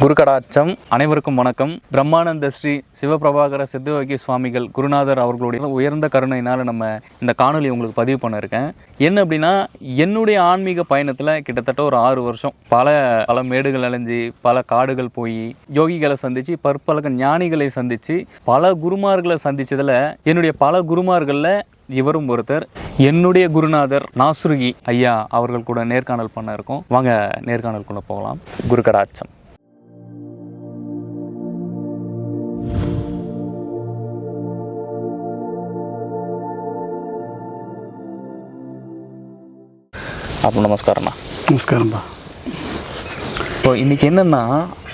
குருகடாட்சம். அனைவருக்கும் வணக்கம். பிரம்மானந்த ஸ்ரீ சிவபிரபாகர சித்தயோகி சுவாமிகள் குருநாதர் அவர்களுடைய உயர்ந்த கருணையினால் நம்ம இந்த காணொலி உங்களுக்கு பதிவு பண்ணியிருக்கேன் என்ன அப்படின்னா என்னுடைய ஆன்மீக பயணத்தில் கிட்டத்தட்ட ஒரு ஆறு வருஷம் பல பல மேடுகள் அலைஞ்சு பல காடுகள் போய் யோகிகளை சந்தித்து பற்பல ஞானிகளை சந்தித்து பல குருமார்களை சந்தித்ததில் என்னுடைய பல குருமார்களில் இவரும் ஒருத்தர். என்னுடைய குருநாதர் நாசுருகி ஐயா அவர்கள் கூட நேர்காணல் பண்ண இருக்கோம். வாங்க நேர்காணலுக்குள்ள போகலாம். குருகடாட்சம். அப்போ நமஸ்காரம்ண்ணா நமஸ்காரம்பா இப்போ இன்னைக்கு என்னன்னா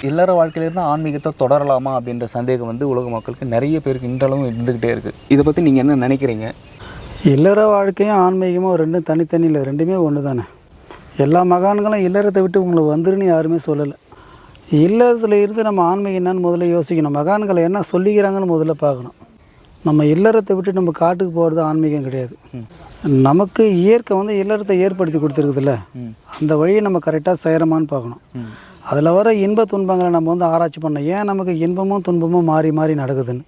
இல்லற வாழ்க்கையில இருந்து ஆன்மீகத்தை தொடரலாமா அப்படின்ற சந்தேகம் வந்து உலக மக்களுக்கு நிறைய பேருக்கு இன்றளவும் இருந்துகிட்டே இருக்கு. இதை பத்தி நீங்க என்ன நினைக்கிறீங்க? இல்லற வாழ்க்கையும் ஆன்மீகமும் ரெண்டும் தனித்தனி இல்லை ரெண்டுமே ஒன்று தானே எல்லா மகான்களும் இல்லறத்தை விட்டு உங்களை வந்துருன்னு யாருமே சொல்லலை. இல்லறத்தில் இருந்து நம்ம ஆன்மீகம் என்னன்னு முதல்ல யோசிக்கணும். மகான்களை என்ன சொல்லிக்கிறாங்கன்னு முதல்ல பார்க்கணும். நம்ம இல்லறத்தை விட்டு நம்ம காட்டுக்கு போகிறது ஆன்மீகம் கிடையாது. நமக்கு இயற்கை வந்து இல்லறத்தை ஏற்படுத்தி கொடுத்துருக்குதுல்ல? அந்த வழியை நம்ம கரெக்டாக செய்கிறோமான்னு பார்க்கணும். அதில் வர இன்ப துன்பங்களை நம்ம வந்து ஆராய்ச்சி பண்ணோம் ஏன் நமக்கு இன்பமும் துன்பமும் மாறி மாறி நடக்குதுன்னு?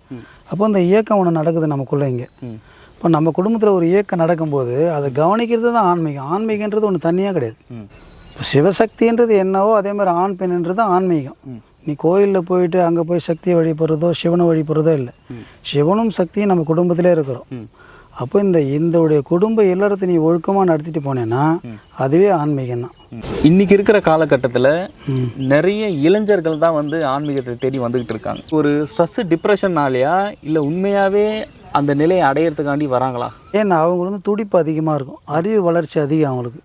அப்போ அந்த இயக்கம் ஒன்று நடக்குது நமக்குள்ளே இங்கே. இப்போ நம்ம குடும்பத்தில் ஒரு இயக்கம் நடக்கும்போது அதை கவனிக்கிறது தான் ஆன்மீகம். ஆன்மீகன்றது ஒன்று தனியாக கிடையாது. இப்போ சிவசக்தின்றது என்னவோ அதே மாதிரி ஆண் பெண்ன்றது ஆன்மீகம். நீ கோயிலில் போயிட்டு அங்கே போய் சக்தியை வழிபடுறதோ சிவனை வழிபடுறதோ இல்லை. சிவனும் சக்தியும் நம்ம குடும்பத்திலே இருக்கிறோம். அப்போ இந்த இந்தோடைய குடும்ப இல்லறத்தை நீ ஒழுக்கமாக நடத்திட்டு போனேன்னா அதுவே ஆன்மீகம் தான் இன்னைக்கு இருக்கிற காலகட்டத்தில் நிறைய இளைஞர்கள் தான் வந்து ஆன்மீகத்தை தேடி வந்துகிட்டு இருக்காங்க. ஒரு ஸ்ட்ரெஸ் டிப்ரெஷன்னாலயா இல்லை உண்மையாவே அந்த நிலையை அடையிறதுக்காண்டி வராங்களா? ஏன்னா அவங்க வந்து துடிப்பு அதிகமாக இருக்கும். அறிவு வளர்ச்சி அதிகம் அவங்களுக்கு.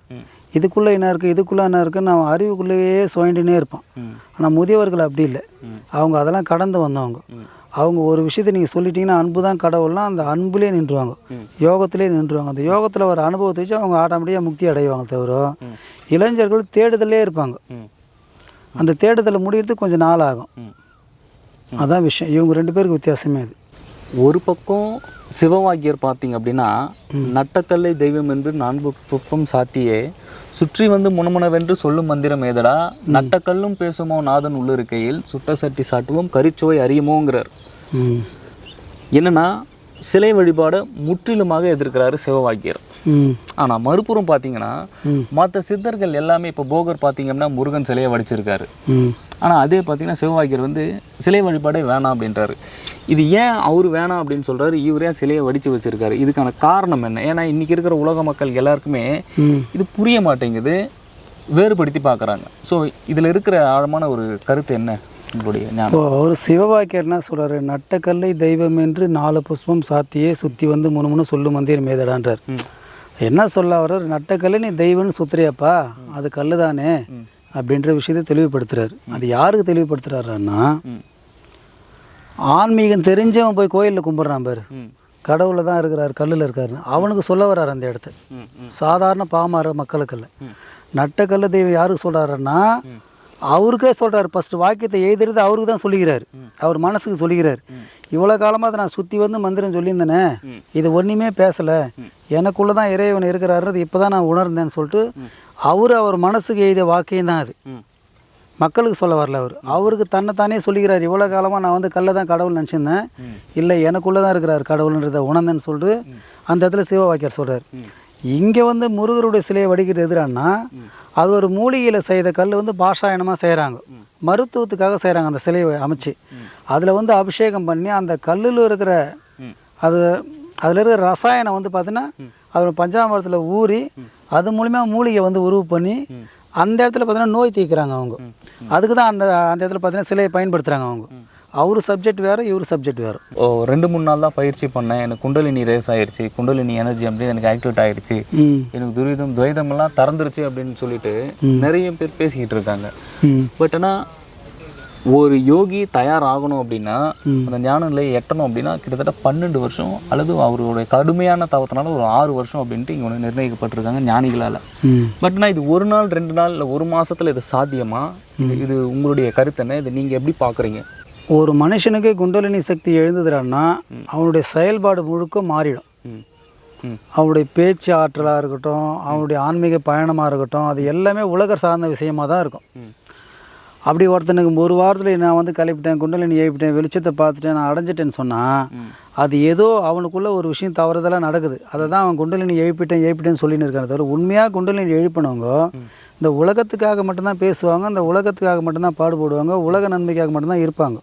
இதுக்குள்ளே என்ன இருக்குது இதுக்குள்ளே என்ன இருக்குன்னு அவன் அறிவுக்குள்ளேயே சுயண்டினே இருப்பான் ஆனால் முதியவர்கள் அப்படி இல்லை. அவங்க அதெல்லாம் கடந்து வந்தவங்க. அவங்க ஒரு விஷயத்தை நீங்கள் சொல்லிட்டீங்கன்னா அன்பு தான் கடவுள்னா அந்த அன்புலேயே நின்றுவாங்க. யோகத்திலே நின்றுவாங்க. அந்த யோகத்தில் வர அனுபவத்தை வச்சு அவங்க ஆட்டோமேட்டிக்காக முக்தி அடைவாங்க தவிர இளைஞர்கள் தேடுதலே இருப்பாங்க. அந்த தேடுதலை முடியறதுக்கு கொஞ்சம் நாள் ஆகும். அதான் விஷயம். இவங்க ரெண்டு பேருக்கு வித்தியாசமே அது. ஒரு பக்கம் சிவவாக்கியர் பார்த்தீங்க அப்படின்னா நட்டக்கல்லை தெய்வம் என்று நான்கு புப்பம் சாத்தியே சுற்றி வந்து முனமுனவென்று சொல்லும் மந்திரம் ஏதடா? நட்டக்கல்லும் பேசுமோ நாதன் உள்ளிருக்கையில் சுட்ட சட்டி சாட்டுவோம் கரிச்சுவை அறியுமோங்கிறார். என்னன்னா சிலை வழிபாடை முற்றிலுமாக எதிர்க்கிறாரு சிவவாக்கியர் ஆனால் மறுபுறம் பார்த்தீங்கன்னா. மற்ற சித்தர்கள் எல்லாமே இப்போ போகர் பார்த்தீங்கன்னா முருகன் சிலையை வடிச்சிருக்காரு. ஆனால் அதே பார்த்தீங்கன்னா சிவவாக்கியர் வந்து சிலை வழிபாடே வேணாம் அப்படின்றாரு. இது ஏன் அவர் வேணாம் அப்படின்னு சொல்றாரு? இவர் சிலையை வடித்து வச்சிருக்காரு. இதுக்கான காரணம் என்ன? ஏன்னா இன்னைக்கு இருக்கிற உலக மக்கள் எல்லாருக்குமே இது புரிய மாட்டேங்குது. வேறுபடுத்தி பார்க்குறாங்க ஸோ இதில் இருக்கிற ஆழமான ஒரு கருத்து என்ன? இப்போ அவர் சிவவாக்கியர் என்ன சொல்றாரு? நட்டக்கல்லை தெய்வம் என்று நாலு புஷ்பம் சாத்தியே சுற்றி வந்து முணுமுணு சொல்லும் மந்திரம் மேதடான்றார் என்ன சொல்ல வர்றார்? நட்டக்கல்லை நீ தெய்வம்னு சுத்துறியாப்பா. அது கல்லு தானே அப்படின்ற விஷயத்தை தெளிவுபடுத்துறாரு. அது யாருக்கு தெளிவுபடுத்துறாருன்னா. ஆன்மீகம் தெரிஞ்சவன் போய் கோயிலில் கும்பிட்றான் பாரு. கடவுளில் தான் இருக்கிறார் கல்லில் இருக்காருன்னு. அவனுக்கு சொல்ல வர்றாரு அந்த இடத்த. சாதாரண பாமார மக்களுக்கு இல்லை நட்டக்கல்ல தெய்வம் யாருக்கு சொல்கிறாருன்னா அவருக்கே சொல்கிறாரு ஃபஸ்ட்டு வாக்கியத்தை எழுதுறது அவருக்கு தான் சொல்லிக்கிறாரு அவர் மனசுக்கு சொல்லிக்கிறாரு இவ்வளோ காலமாக அதை நான் சுற்றி வந்து மந்திரம் சொல்லியிருந்தேனே இது ஒன்றுமே பேசலை. எனக்குள்ளே தான் இறைவன் இருக்கிறாருன்றது இப்போ தான் நான் உணர்ந்தேன்னு சொல்லிட்டு அவர் அவர் மனசுக்கு எழுதிய வாக்கியம் தான் அது. மக்களுக்கு சொல்ல வரல அவர். அவருக்கு தன்னைத்தானே சொல்லிக்கிறார் இவ்வளோ காலமாக நான் வந்து கல்லை தான் கடவுள் நினச்சிருந்தேன். இல்லை எனக்குள்ளே தான் இருக்கிறார் கடவுள்ன்றதை உணர்ந்தேன்னு சொல்லிட்டு அந்த இடத்துல சிவவாக்கியர் சொல்கிறார் இங்கே வந்து முருகருடைய சிலையை வடிக்கிறது எதிரானா அது ஒரு மூலிகையில் செய்த கல் வந்து பாஷாயனமாக செய்கிறாங்க மருத்துவத்துக்காக செய்கிறாங்க அந்த சிலையை அமைச்சு. அதில் வந்து அபிஷேகம் பண்ணி அந்த கல்லில் இருக்கிற அது அதில் இருக்கிற ரசாயனம் வந்து பார்த்தீங்கன்னா அதோட பஞ்சாமிரத்தில் ஊறி அது மூலிமா மூலிகை வந்து உருவு பண்ணி அந்த இடத்துல பார்த்தீங்கன்னா நோய் தீர்க்குறாங்க அவங்க. அதுக்கு தான் அந்த அந்த இடத்துல பார்த்தீங்கன்னா சிலையை பயன்படுத்துகிறாங்க அவங்க. அவர் சப்ஜெக்ட் வேறு இவர் சப்ஜெக்ட் வேறு. ஓ ரெண்டு மூணு நாள் தான் பயிற்சி பண்ணேன். எனக்கு குண்டலினி ரேஸ் ஆயிருச்சு. குண்டலினி எனர்ஜி அப்படி எனக்கு ஆக்டிவேட் ஆயிருச்சு. ம். எனக்கு துரிதம் துவைதம் எல்லாம் திறந்துருச்சு அப்படின்னு சொல்லிட்டு நிறைய பேர் பேசிக்கிட்டு இருக்காங்க. பட் ஆனால் ஒரு யோகி தயாராகணும் அப்படின்னா அந்த ஞான நிலையை எட்டணும் அப்படின்னா கிட்டத்தட்ட பன்னெண்டு வருஷம் அல்லது அவருடைய கடுமையான தவத்தினால ஒரு ஆறு வருஷம் அப்படின்ட்டு இங்கே ஒன்று நிர்ணயிக்கப்பட்டிருக்காங்க ஞானிகளால். பட் ஆனால் இது ஒரு நாள் ரெண்டு நாள் இல்லை ஒரு மாசத்துல இது சாத்தியமா? இது இது உங்களுடைய கருத்து என்ன? இது நீங்கள் எப்படி பார்க்குறீங்க ஒரு மனுஷனுக்கு குண்டலினி சக்தி எழுந்துதுறான்னா அவனுடைய செயல்பாடு முழுக்க மாறிடும். அவனுடைய பேச்சு ஆற்றலாக இருக்கட்டும் அவனுடைய ஆன்மீக பயணமாக இருக்கட்டும் அது எல்லாமே உலக சார்ந்த விஷயமா தான் இருக்கும். அப்படி ஒருத்தனுக்கு ஒரு வாரத்தில் நான் வந்து கிளப்பிட்டேன் குண்டலினி ஏவிட்டேன் வெளிச்சத்தை பார்த்துட்டேன் நான் அடைஞ்சிட்டேன்னு சொன்னால் அது ஏதோ அவனுக்குள்ளே ஒரு விஷயம் தவறுதலாக நடக்குது. அதை தான் அவன் குண்டலினி எழுப்பிட்டேன் எழுப்பிட்டேன்னு சொல்லின்னு இருக்கான் தவிர உண்மையாக குண்டலினி எழுப்பினவங்க இந்த உலகத்துக்காக மட்டும்தான் பேசுவாங்க இந்த உலகத்துக்காக மட்டும்தான் பாடுபடுவாங்க உலக நன்மைக்காக மட்டும்தான் இருப்பாங்க.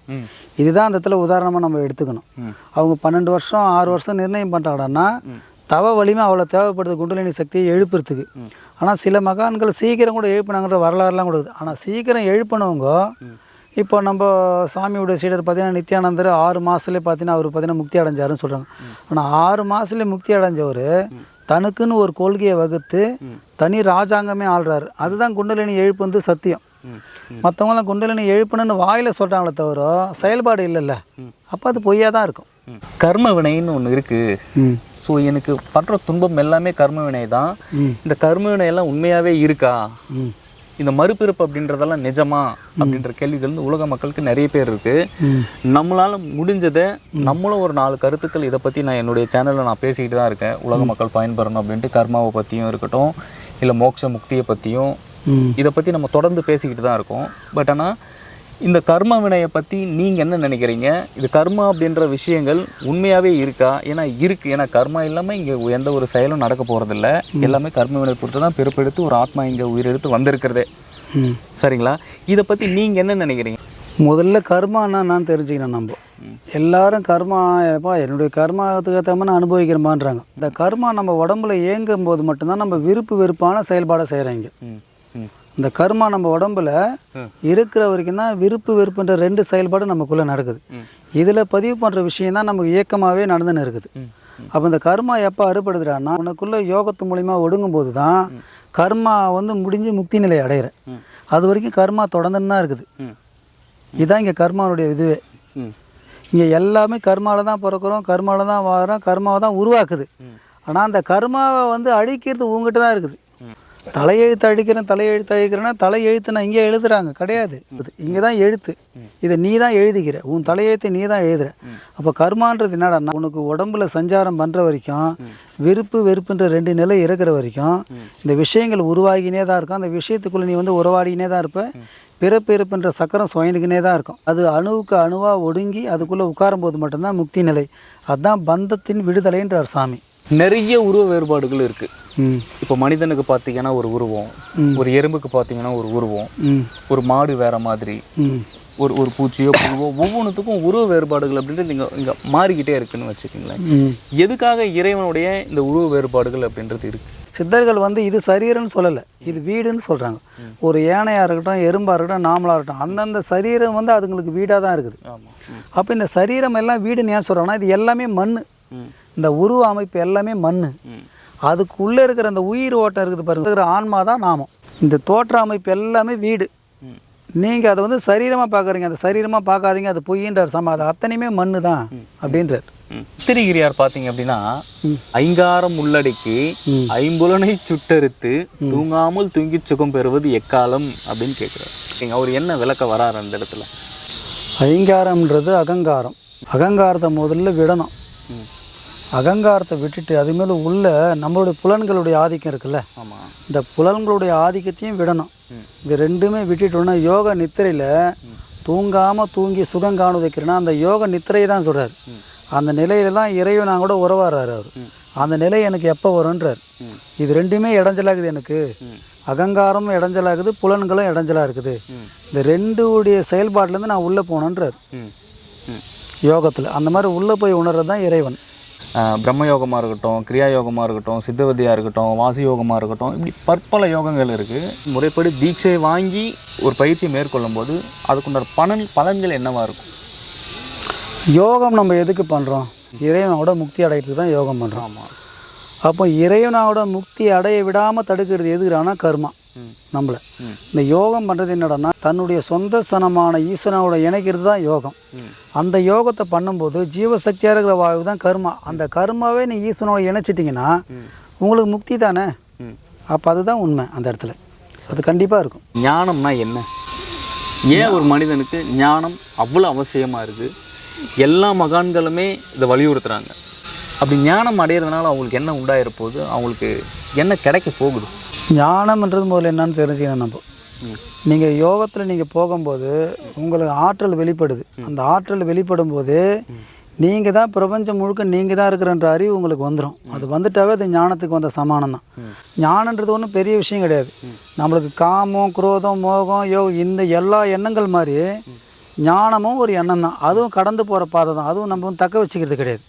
இதுதான் அந்த இடத்துல உதாரணமாக நம்ம எடுத்துக்கணும். அவங்க பன்னெண்டு வருஷம் ஆறு வருஷம் நிர்ணயம் பண்ணுறாங்கன்னா தவ வலிமை அவ்வளோ தேவைப்படுது குண்டலினி சக்தியை எழுப்புறதுக்கு. ஆனால் சில மகான்கள் சீக்கிரம் கூட எழுப்பினாங்கன்ற வரலாறுலாம் கூட இருக்குது ஆனால் சீக்கிரம் எழுப்பினவங்க இப்போ நம்ம சாமியோட சீடர் பார்த்தீங்கன்னா நித்யானந்தர் ஆறு மாதத்துலேயே பார்த்தீங்கன்னா அவர் பார்த்தீங்கன்னா முக்தி அடைஞ்சாருன்னு சொல்கிறாங்க ஆனால் ஆறு மாதத்துலேயே முக்தி அடைஞ்சவர் தனக்குன்னு ஒரு கொள்கையை வகுத்து தனி ராஜாங்கமே ஆள்றாரு. அதுதான் குண்டலினி எழுப்பு வந்து சத்தியம். மற்றவங்களாம் குண்டலினி எழுப்புன்னு வாயில் சொல்கிறாங்களே தவிர செயல்பாடு இல்லைல்ல. அப்போ அது பொய்யா தான் இருக்கும். கர்ம வினைன்னு ஒன்று இருக்குது ஸோ எனக்கு படுற துன்பம் எல்லாமே கர்ம வினை தான். இந்த கர்ம வினை எல்லாம் உண்மையாகவே இருக்கா இந்த மறுபிறப்பு அப்படின்றதெல்லாம் நிஜமா? அப்படின்ற கேள்விகள் வந்து உலக மக்களுக்கு நிறைய பேர் இருக்கு. ம். நம்மளால முடிஞ்சதை நம்மளும் ஒரு நாலு கருத்துக்கள் இதை பற்றி நான் என்னுடைய சேனலில் நான் பேசிக்கிட்டு தான் இருக்கேன். உலக மக்கள் பயன்பெறணும் அப்படின்ட்டு கர்மாவை பற்றியும் இருக்கட்டும் இல்லை மோட்ச முக்தியை பற்றியும் இதை பற்றி நம்ம தொடர்ந்து பேசிக்கிட்டு தான் இருக்கோம். பட் ஆனால் இந்த கர்ம வினையை பற்றி நீங்கள் என்ன நினைக்கிறீங்க? இது கர்மா அப்படின்ற விஷயங்கள் உண்மையாகவே இருக்கா? ஏன்னா இருக்குது ஏன்னா கர்மா இல்லாமல் இங்கே எந்த ஒரு செயலும் நடக்க போகிறதில்ல எல்லாமே கர்ம வினை பொறுத்து தான் பிறப்பெடுத்து ஒரு ஆத்மா இங்கே உயிரெடுத்து வந்திருக்கிறதே. சரிங்களா? இதை பற்றி நீங்கள் என்ன நினைக்கிறீங்க? முதல்ல கர்மான்னா நான் தெரிஞ்சுக்கணும் நம்ம. எல்லாரும் கர்மா எப்பா என்னுடைய கர்மாத்துக்கு ஏற்ற மாதிரி நான் அனுபவிக்கிறேமான்றாங்க இந்த கர்மா நம்ம உடம்புல இயங்கும் போது மட்டும்தான் நம்ம விருப்பு வெறுப்பான செயல்பாடை செய்கிறாங்க இந்த கர்மா நம்ம உடம்புல இருக்கிற வரைக்கும் தான் விருப்பு வெறுப்புன்ற ரெண்டு செயல்பாடு நமக்குள்ளே நடக்குது. இதில் பதிவு பண்ணுற விஷயம் தான் நமக்கு இயக்கமாகவே நடந்துன்னு இருக்குது. அப்போ இந்த கர்மா எப்போ அறுபடுதுடான்னா உனக்குள்ள யோகத்து மூலிமா ஒடுங்கும் போது தான் கர்மா வந்து முடிஞ்சு முக்தி நிலை அடையிற. அது வரைக்கும் கர்மா தொடர்ந்துன்னு தான் இருக்குது. இதுதான் இங்கே கர்மாவுடைய இதுவே. இங்கே எல்லாமே கர்மாவில் தான் பிறக்கிறோம் கர்மாவில் தான் வாரோம் கர்மாவை தான் உருவாக்குது. ஆனால் அந்த கர்மாவை வந்து அழிக்கிறது உங்ககிட்ட தான் இருக்குது. தலையெழுத்து அழிக்கிறேன் தலையெழுத்து அழிக்கிறேன்னா தலையெழுத்து நான் இங்கே எழுதுறாங்க கிடையாது. இங்கே தான் எழுத்து. இதை நீ தான் எழுதிக்கிற உன் தலையெழுத்தை நீ தான் எழுதுற அப்போ கர்மான்றது என்னடா உனக்கு உடம்புல சஞ்சாரம் பண்ணுற வரைக்கும் விருப்பு வெறுப்புன்ற ரெண்டு நிலை இருக்கிற வரைக்கும் இந்த விஷயங்கள் உருவாகினே தான் இருக்கும். அந்த விஷயத்துக்குள்ளே நீ வந்து உறவாடினே தான் இருப்ப. பிறப்பு இருப்புன்ற சக்கரம் சுயனுக்குனே தான் இருக்கும். அது அணுவுக்கு அணுவாக ஒடுங்கி அதுக்குள்ளே உட்காரும் போது மட்டும்தான் முக்தி நிலை. அதுதான் பந்தத்தின் விடுதலைன்றார் சாமி. நிறைய உருவ வேறுபாடுகள் இருக்குது இப்போ மனிதனுக்கு பார்த்தீங்கன்னா ஒரு உருவம் ஒரு எறும்புக்கு பார்த்தீங்கன்னா ஒரு உருவம் ஒரு மாடு வேற மாதிரி ஒரு ஒரு பூச்சியோ புழுவோ ஒவ்வொன்றுத்துக்கும் உருவ வேறுபாடுகள் அப்படின்றது இங்கே இங்கே மாறிக்கிட்டே இருக்குன்னு வச்சுக்கோங்களேன். எதுக்காக இறைவனுடைய இந்த உருவ வேறுபாடுகள் அப்படின்றது இருக்கு? சித்தர்கள் வந்து இது சரீரம்னு சொல்லலை இது வீடுன்னு சொல்கிறாங்க ஒரு யானையாக இருக்கட்டும் எறும்பாக இருக்கட்டும் நாமளாக இருக்கட்டும் அந்தந்த சரீரம் வந்து அதுங்களுக்கு வீடாக தான் இருக்குது. அப்போ இந்த சரீரம் எல்லாம் வீடுன்னு ஏன் சொல்கிறாங்கன்னா இது எல்லாமே மண் இந்த உருவ அமைப்பு எல்லாமே மண் அதுக்குள்ளே இருக்கிற அந்த உயிர் ஓட்டம் இருக்குது பாருங்க. இருக்கிற ஆன்மா தான் நாமம். இந்த தோற்ற அமைப்பு எல்லாமே வீடு. நீங்கள் அதை வந்து சரீரமாக பார்க்குறீங்க. அந்த சரீரமாக பார்க்காதீங்க. அது பொய்யின்றார். சம அது அத்தனையுமே மண்ணு தான் அப்படின்றார். திரிகிரியார் பார்த்தீங்க அப்படின்னா ஐங்காரம் உள்ளடக்கி ஐம்புலனை சுட்டறுத்து தூங்காமல் தூங்கி சுகம் பெறுவது எக்காலம் அப்படின்னு கேட்குறாரு. அவர் என்ன விளக்க வராரு அந்த இடத்துல? ஐங்காரம்ன்றது அகங்காரம். அகங்காரத்தை முதல்ல விடணும். அகங்காரத்தை விட்டுட்டு அது மேலே உள்ள நம்மளுடைய புலன்களுடைய ஆதிக்கம் இருக்குல்ல? ஆமாம் இந்த புலன்களுடைய ஆதிக்கத்தையும் விடணும். இது ரெண்டுமே விட்டுட்டோன்னா யோக நித்திரையில் தூங்காமல் தூங்கி சுகம் காண வைக்கிறேன்னா அந்த யோக நித்திரையை தான் சொல்கிறார் அந்த நிலையில தான் இறைவனாக கூட உறவாடுறாரு அவர். அந்த நிலை எனக்கு எப்போ வரும்ன்றார். இது ரெண்டுமே இடைஞ்சலாகுது எனக்கு. அகங்காரமும் இடைஞ்சலாகுது புலன்களும் இடைஞ்சலாக இருக்குது. இந்த ரெண்டுடைய செயல்பாட்டிலேருந்து நான் உள்ளே போனேன்றார். யோகத்தில். அந்த மாதிரி உள்ளே போய் உணர்றது தான் இறைவன். பிரம்ம யோகமாக இருக்கட்டும் கிரியா யோகமாக இருக்கட்டும் சித்தவதியாக இருக்கட்டும் வாசி யோகமாக இருக்கட்டும் இப்படி பற்பல யோகங்கள் இருக்குது முறைப்படி தீட்சை வாங்கி ஒரு பயிற்சியை மேற்கொள்ளும் போது அதுக்குண்டான பலன் பலன்கள் என்னவா இருக்கும்? யோகம் நம்ம எதுக்கு பண்ணுறோம் இறைவனோட முக்தி அடையிறதுக்கு தான் யோகம் பண்ணுறோம் ஆமாம் அப்போ இறைவனோட முக்தி அடைய விடாமல் தடுக்கிறது எதுக்குறானா கர்மா. நம்மளை. இந்த யோகம் பண்ணுறது என்னடான்னா தன்னுடைய சொந்த சனமான ஈஸ்வரனோட இணைக்கிறது தான் யோகம் அந்த யோகத்தை பண்ணும்போது ஜீவசக்தியாக இருக்கிற வாழ்வு தான் கர்மா. அந்த கர்மாவே நீ ஈஸ்வரனோட இணைச்சிட்டிங்கன்னா உங்களுக்கு முக்தி தானே? அப்போ அதுதான் உண்மை அந்த இடத்துல. அது கண்டிப்பாக இருக்கும். ஞானம்னா என்ன? ஏன் ஒரு மனிதனுக்கு ஞானம் அவ்வளோ அவசியமாக இருக்குது எல்லா மகான்களுமே இதை வலியுறுத்துறாங்க. அப்படி ஞானம் அடையிறதுனால அவங்களுக்கு என்ன உண்டாயிர போகுது அவங்களுக்கு என்ன கிடைக்க போகுது? ஞானம்ன்றது முதல்ல என்னன்னு தெரிஞ்சுக்கணும் நம்ம. நீங்கள் யோகத்தில் நீங்கள் போகும்போது உங்களுக்கு ஆற்றல் வெளிப்படுது. அந்த ஆற்றல் வெளிப்படும் போது நீங்கள் தான் பிரபஞ்சம் முழுக்க நீங்கள் தான் இருக்கிறன்ற அறிவு உங்களுக்கு வந்துடும் அது வந்துட்டாவே அது ஞானத்துக்கு வந்த சமானம் தான் ஞானன்றது ஒன்றும் பெரிய விஷயம் கிடையாது. நம்மளுக்கு காமம் குரோதம் மோகம் யோகம் இந்த எல்லா எண்ணங்கள் மாதிரி ஞானமும் ஒரு எண்ணம் தான் அதுவும் கடந்து போகிற பாதை தான் அதுவும் நம்ம வந்து தக்க வச்சுக்கிறது கிடையாது.